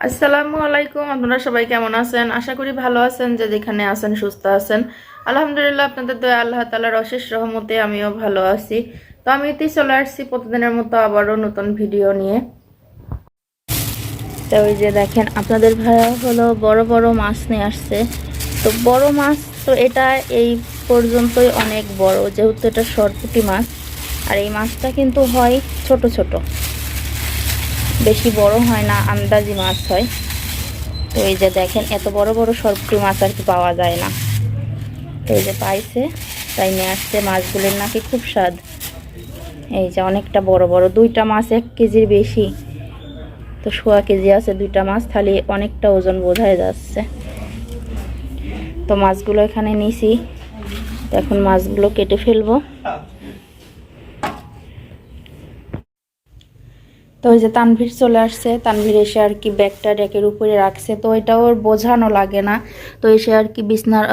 আসসালামু আলাইকুম, আপনারা সবাই কেমন আছেন? আশা করি ভালো আছেন, যে যেখানে আছেন সুস্থ আছেন। আলহামদুলিল্লাহ, আপনাদের দয়া, আল্লাহ তালার অশেষ রহমতে আমিও ভালো আছি। তো আমি এতেই চলে আসছি প্রতিদিনের মতো আবারও নতুন ভিডিও নিয়ে। তো ওই যে দেখেন, আপনাদের ভাইয়া হলো বড় বড় মাছ নিয়ে আসছে। তো বড় মাছ তো এটা এই পর্যন্তই অনেক বড়, যেহেতু এটা সরপুটি মাছ। আর এই মাছটা কিন্তু হয় ছোট ছোট। বেশি বড় হয় না, আন্দাজি মাছ হয়। তো এই যে দেখেন, এত বড় বড় সরপুটি মাছ আর কি পাওয়া যায় না। তো এই যে পাইছে, তাই নিয়ে আসছে মাছগুলোর নাকি খুব স্বাদ। এই যে অনেকটা বড় বড়, দুইটা মাছ এক কেজির বেশি। তো সোয়া কেজি আছে দুইটা মাছ, তাহলে অনেকটা ওজন বোঝাই যাচ্ছে। তো মাছগুলো এখানে নিছি। এখন মাছগুলো কেটে ফেলব। তো ওই যে তানভীর চলে আসছে, তানভীর এসে আর কি ব্যাগটা ডেকের উপরে রাখছে। তো এটা ওর বোঝানো লাগে না। তো এসে আর কি বিছনার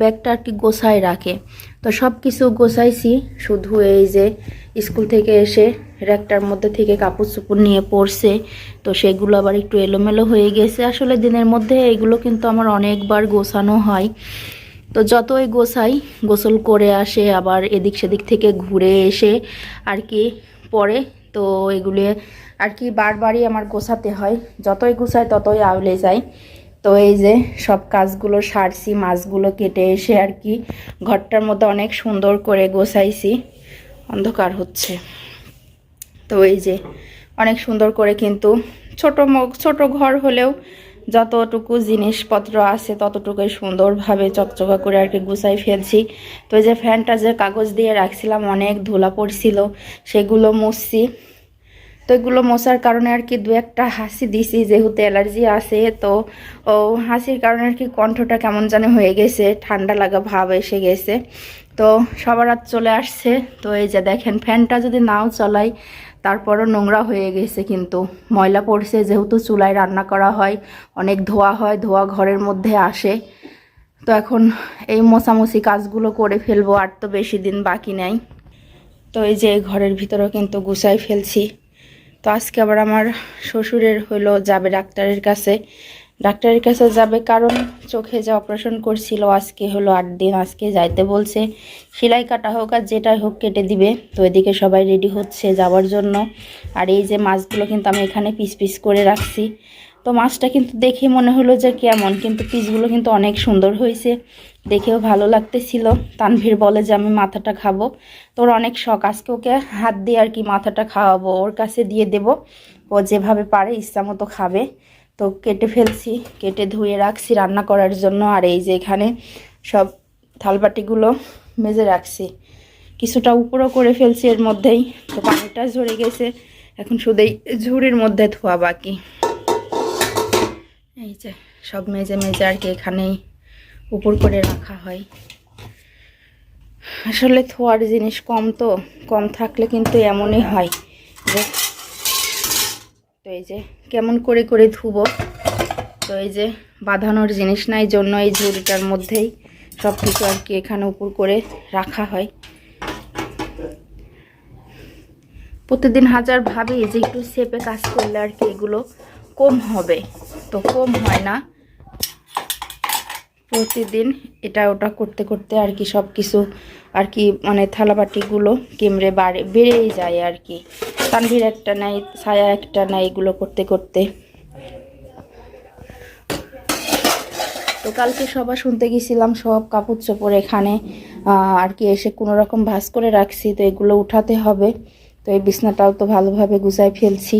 ব্যাগটা আর কি গোছায় রাখে। তো সব কিছু গোছাইছি, শুধু এই যে স্কুল থেকে এসে র্যাকটার মধ্যে থেকে কাপড় চোপড় নিয়ে পড়ছে। তো সেগুলো আবার একটু এলোমেলো হয়ে গেছে। আসলে দিনের মধ্যে এগুলো কিন্তু আমার অনেকবার গোছানো হয়। তো যতই গোছাই, গোসল করে আসে, আবার এদিক সেদিক থেকে ঘুরে এসে আর কি পরে তো এগুলি আর কি বারবারই আমার গোছাতে হয়। যতই গোছায় ততই আউলে যায় তো এই যে সব কাজগুলো সারছি, মাছগুলো কেটে এসে আর কি ঘরটার মধ্যে অনেক সুন্দর করে গোছাইছি। অন্ধকার হচ্ছে। তো এই যে অনেক সুন্দর করে কিন্তু ছোট ছোট ঘর হলেও যতটুকু জিনিসপত্র আছে ততটুকুই সুন্দরভাবে চকচকা করে আর কি গুছাই ফেলছি। তো এই যে ফ্যানটা যে কাগজ দিয়ে রাখছিলাম, অনেক ধুলা পড়ছিল, সেগুলো মুছছি। তো এগুলো মশার কারণে আর কি দু একটা হাসি দিছি, যেহেতু অ্যালার্জি আছে, তো ও হাসির কারণে আর কি কণ্ঠটা কেমন জানি হয়ে গেছে, ঠান্ডা লাগা ভাব এসে গেছে। তো সবার চলে আসছে। তো এই যে দেখেন, ফ্যানটা যদি নাও চলাই তারপরও নোংরা হয়ে গেছে কিন্তু। ময়লা পড়ছে, যেহেতু চুলায় রান্না করা হয়, অনেক ধোয়া হয়, ধোয়া ঘরের মধ্যে আসে। তো এখন এই মোছামুছি কাজগুলো করে ফেলব, আর তো বেশি দিন বাকি নেই। তো এই যে ঘরের ভিতরেও কিন্তু গুছাই ফেলছি। তো আজকে আবার আমার শ্বশুরের হলো যাবে ডাক্তারের কাছে। ডাক্তারের কাছে যাবে, কারণ চোখে যে অপারেশন করছিল, আজকে হলো আট দিন, আজকে যাইতে বলছে। সেলাই কাটা হোক আর যেটাই হোক কেটে দিবে। তো এদিকে সবাই রেডি হচ্ছে যাওয়ার জন্য। আর এই যে মাছগুলো কিন্তু আমি এখানে পিস পিস করে রাখছি। তো মাছটা কিন্তু দেখে মনে হলো যে কেমন, কিন্তু পিসগুলো কিন্তু অনেক সুন্দর হয়েছে। দেখেও ভালো লাগতেছিল। তানভীর বলে যে, আমি মাথাটা খাব। তোর অনেক শখ, আজকে ওকে হাত দিয়ে আর কি মাথাটা খাওয়াবো, ওর কাছে দিয়ে দেব। ও যেভাবে পারে, ইচ্ছা মতো খাবে। তো কেটে ফেলছি, কেটে ধুয়ে রাখছি রান্না করার জন্য। আর এই যে এখানে সব থালবাটিগুলো মেজে রাখছি। কিছুটা উপরও করে ফেলছি এর মধ্যেই। তো পানিটা ঝরে গেছে, এখন শুধু ঝুড়ির মধ্যে ধোয়া বাকি। এই যে সব মেজে মেজে আর কি এখানেই উপর করে রাখা হয়। আসলে থোয়ার জিনিস কম তো, কম থাকলে কিন্তু এমনই হয় যে তো এই যে কেমন করে করে ধুবো। তো এই যে বাঁধানোর জিনিস নাই জন্য এই ঝুড়িটার মধ্যেই সব কিছু আর কি এখানে উপর করে রাখা হয়। প্রতিদিন হাজার ভাবি যে একটু সেপে কাজ করলে আর কি এগুলো কম হবে। তো কম হয় না। প্রতিদিন এটা ওটা করতে করতে আর কি সব কিছু আর কি মানে থালাবাটিগুলো কেমড়ে বাড়ে, বেড়েই যায় আর কি। তানভীর একটা নাই, ছায়া একটা নাই এগুলো করতে করতে। তো কালকে সবার শুনতে গেছিলাম সব কাপড় চোপড় এখানে আর কি এসে কোনো রকম ভাস করে রাখছি, তো এগুলো উঠাতে হবে। তো এই বিছনাটাও তো ভালোভাবে গুছাই ফেলছি।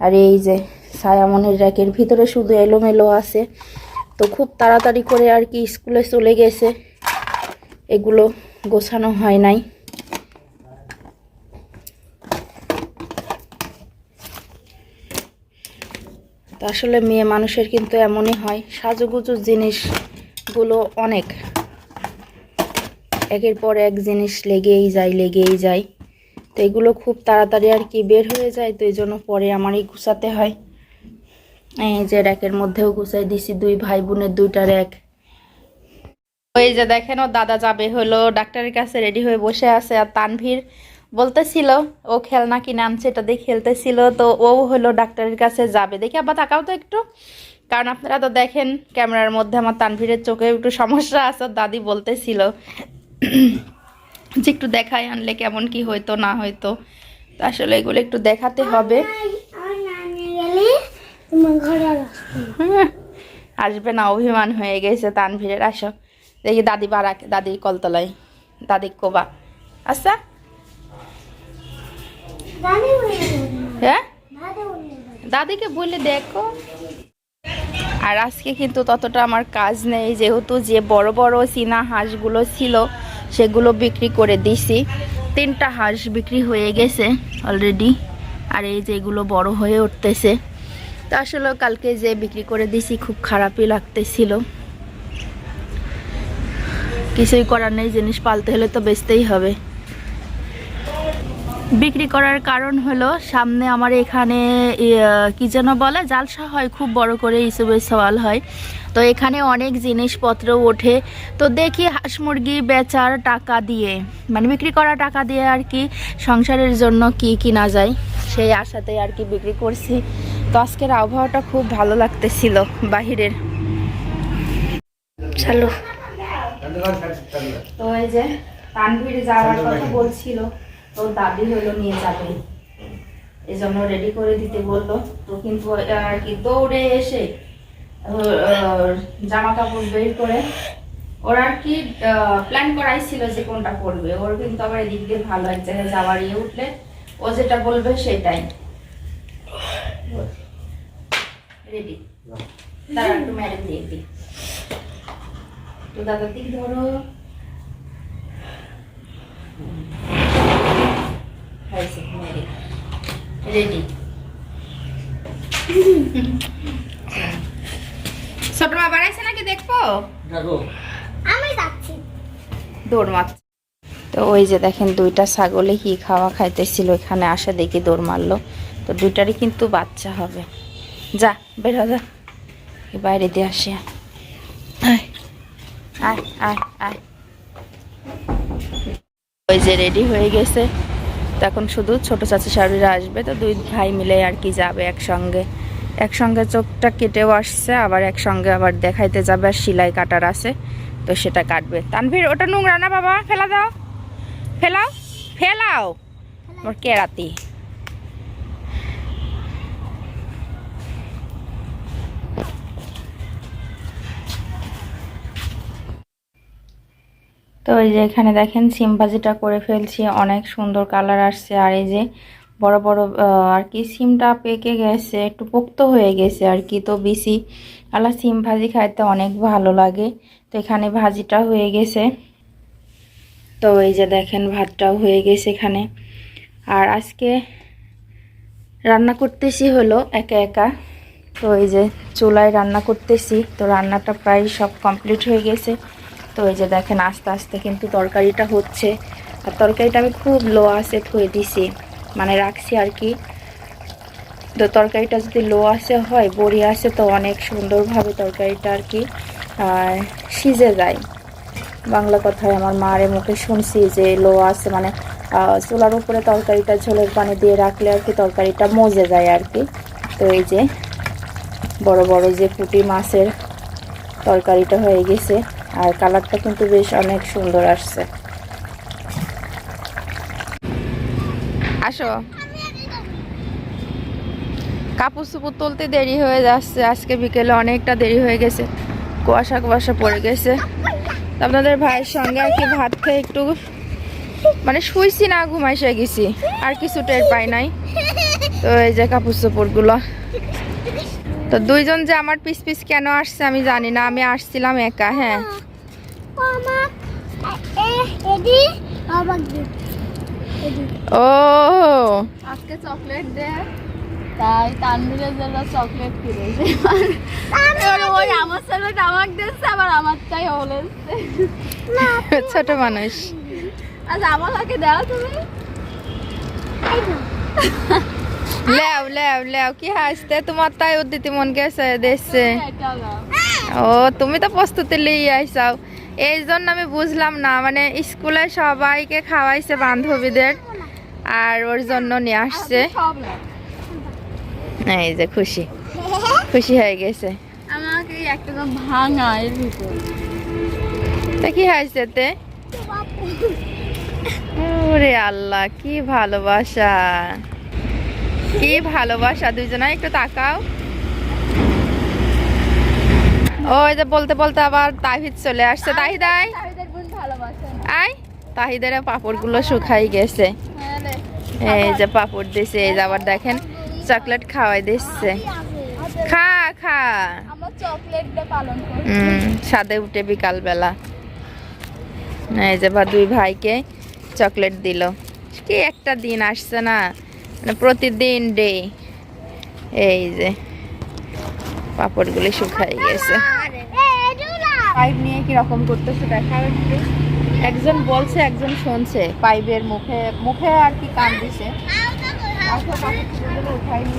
আর এই যে ছায়ামনের র্যাকের ভিতরে শুধু এলোমেলো আছে। তো খুব তাড়াতাড়ি করে আর কি স্কুলে চলে গেছে। এগুলো গোছানো হয় নাই। তো আসলে মেয়ে মানুষের কিন্তু এমনই হয়। সাজুগুজু জিনিসগুলো অনেক। একের পর এক জিনিস লেগেই যায় লেগেই যায়। তো এগুলো খুব তাড়াতাড়ি আর কি বের হয়ে যায়, তো এই জন্য পরে আমারই গুছাতে হয়। এই যে র্যাকের মধ্যেও গুছাই দিছি, দুই ভাই বোনের দুইটা র্যাক ওই যে দেখেন ও দাদা যাবে হলো, ডাক্তারের কাছে রেডি হয়ে বসে আছে। আর তানভীর বলতেছিল ও খেলনা কিনে আনছে এটা দিয়ে খেলতেছিল তো ও হলো ডাক্তারের কাছে যাবে। দেখি আবার তাকাও তো একটু। কারণ আপনারা তো দেখেন ক্যামেরার মধ্যে আমার তানভীরের চোখে একটু সমস্যা আছে দাদি বলতেছিল যে একটু দেখাই আনলে কেমন কি হইতো না হইতো। আসলে এগুলো একটু দেখাতে হবে। হুম, আসবে না অভিমান হয়ে গেছে তানভীরের আসো। দেখি দাদি বাড়া দাদির কলতলায় দাদি কোবা। আচ্ছা হ্যাঁ? দাদিকে বলে দেখো। আর আজকে কিন্তু ততটা আমার কাজ নেই, যেহেতু যে বড় বড় চীনা হাঁসগুলো ছিল, সেগুলো বিক্রি করে দিছি। তিনটা হাঁস বিক্রি হয়ে গেছে অলরেডি আর এই যেগুলো বড় হয়ে উঠতেছে। তো আসলে কালকে যে বিক্রি করে দিছি, খুব খারাপই লাগতেছিল। কিছুই করার নেই, জিনিস পালতে হলে তো বেচতেই হবে। বিক্রি করার কারণ হলো সামনে আমার এখানে কি যেন বলে জালসা হয় খুব বড় করে ইসবের সওয়াল হয়। তো এখানে অনেক জিনিসপত্র ওঠে। তো দেখি হাঁস মুরগি বেচার টাকা দিয়ে মানে বিক্রি করা টাকা দিয়ে আর কি সংসারের জন্য কি কিনা যায় সেই আশাতেই আর কি বিক্রি করছি। তো আজকের আবহাওয়াটা খুব ভালো লাগতেছিল বাহিরের। চলো। তো এই যে তানভীর যাওয়ার কথা বলছিল। তো দাদি হলো, নিয়ে যাবে। এই জন্য রেডি করে দিতে বলল। তো কিন্তু আর কি দৌড়ে এসে জামা কাপড় বের করে, ওর আর কি প্ল্যান করাই ছিল যে কোনটা করবে ওর কিন্তু আবার এদিক দিয়ে ভালো এক জায়গায় যাওয়ার ইয়ে উঠলে, ও যেটা বলবে সেটাই। রেডি তারা একটু ম্যারেজ দিয়ে দিই। তো দাদার দিক ধরো হয়েছে ম্যারেজ রেডি ছোট মা বাড়াইছে নাকি দেখব? আমি যাচ্ছি। দৌড় মার তো ওই যে দেখেন দুইটা ছাগলে কি খাওয়া খাইতেছিল এখানে আসা দেখি দৌড় মারলো। তো দুইটারই কিন্তু বাচ্চা হবে। যা বের যা। বাইরে দিয়ে আসে। আয় আয় আয় আয়। ওই যে রেডি হয়ে গেছে। তো এখন শুধু ছোটো চাচা শাড়িরা আসবে, তো দুই ভাই মিলে আর কি যাবে একসঙ্গে। একসঙ্গে চোখটা কেটেও আসছে, আবার একসঙ্গে আবার দেখাইতে যাবে, আর সেলাই কাটার আছে, তো সেটা কাটবে। তানভীর, ওটা নোংরা না বাবা? ফেলা দাও। ফেলাও। ফেলাও। ওর কেরাতি তো এই যে এখানে দেখেন সিম ভাজিটা করে ফেলছি, অনেক সুন্দর কালার আসছে। আর এই যে বড় বড় আর কি সিমটা পেকে গেছে, একটু পোক্ত হয়ে গেছে আর কি। তো বেশি আলা সিম ভাজি খাইতে অনেক ভালো লাগে। তো এখানে ভাজিটা হয়ে গেছে। তো এই যে দেখেন ভাতটাও হয়ে গেছে এখানে। আর আজকে রান্না করতেছি হলো একা একা। তো এই যে চুলায় রান্না করতেছি, তো রান্নাটা প্রায় সব কমপ্লিট হয়ে গেছে। তো এই যে দেখেন, আস্তে আস্তে কিন্তু তরকারিটা হচ্ছে। আর তরকারিটা আমি খুব লো আসে থয়ে দিছি। মানে রাখছি আর কি। তো তরকারিটা যদি লো আসে হয় বড়ি আসে তো অনেক সুন্দরভাবে তরকারিটা আর কি সিজে যায়। বাংলা কথায় আমার মারে মুখে শুনছি যে লো আছে মানে চুলার উপরে তরকারিটা ঝোলের পানি দিয়ে রাখলে আর কি তরকারিটা মজে যায় আর কি। তো এই যে বড় বড় যে পুঁটি মাছের তরকারিটা হয়ে গেছে। আর কালারটা কিন্তু বেশ অনেক সুন্দর আসছে। আসো। কাপড় চুপুর তুলতে দেরি হয়ে যাচ্ছে। আজকে বিকেলে অনেকটা দেরি হয়ে গেছে। কুয়াশা কুয়াশা পড়ে গেছে। আপনাদের ভাইয়ের সঙ্গে আর কি ভাত খেয়ে একটু মানে শুইছি না, ঘুমাইসে গেছি। আর কিছু টের পাই নাই। তো এই যে কাপড় চোপড়গুলো। তো দুইজন যে আমার পিস পিস কেন আসছে আমি জানি না আমি আসছিলাম একা হ্যাঁ। ও আজকে চকলেট দে। তাই তানভীরের জন্য চকলেট কিনেছে ওই আমার আমাকে দিচ্ছে আবার আমারটাই বলেছে ছোট মানুষ। আচ্ছা আমার হাতে দাও তুমি। এই না লেও লেও লেও কি হাসতে? তোমার তাই উদ্দিতি মন গেছে দেখছে। ও তুমি তো প্রস্তুতি লিয়ে আইসাও। এই জন্য আমি বুঝলাম না মানে স্কুলে সবাইকে খাওয়াইছে বান্ধবীদের আর ওর জন্য নিয়ে আসছে। এই যে খুশি। খুশি হয়ে গেছে। আমাকে একটা ভাঙা এর ভিতর। তা কি হয়েছে তে? ওরে আল্লাহ কি ভালোবাসা। কি ভালোবাসা দুজনে একটু তাকাও। ওই যে বলতে বলতে আবার তাহিদ চলে আসছে। তাহিদাই আই তাহিদের পাপড়গুলো শুকাই গেছে। এই যে পাপড় দিছে এই যে আবার দেখেন চকলেট খাওয়াই দিচ্ছে। খা খা। আমরা চকলেটটা পালন করি। হুম ছাদে উঠে বিকাল বেলা এই যে বা দুই ভাইকে চকলেট দিল। কি একটা দিন আসছে না। প্রতিদিন ডে এই যে পাপড়গুলি শুকাই গেছে। পাইপ নিয়ে কীরকম করতেছে দেখা একজন বলছে একজন শুনছে পাইপের মুখে মুখে আর কি কান দিছে। উঠাইনি উঠাই নি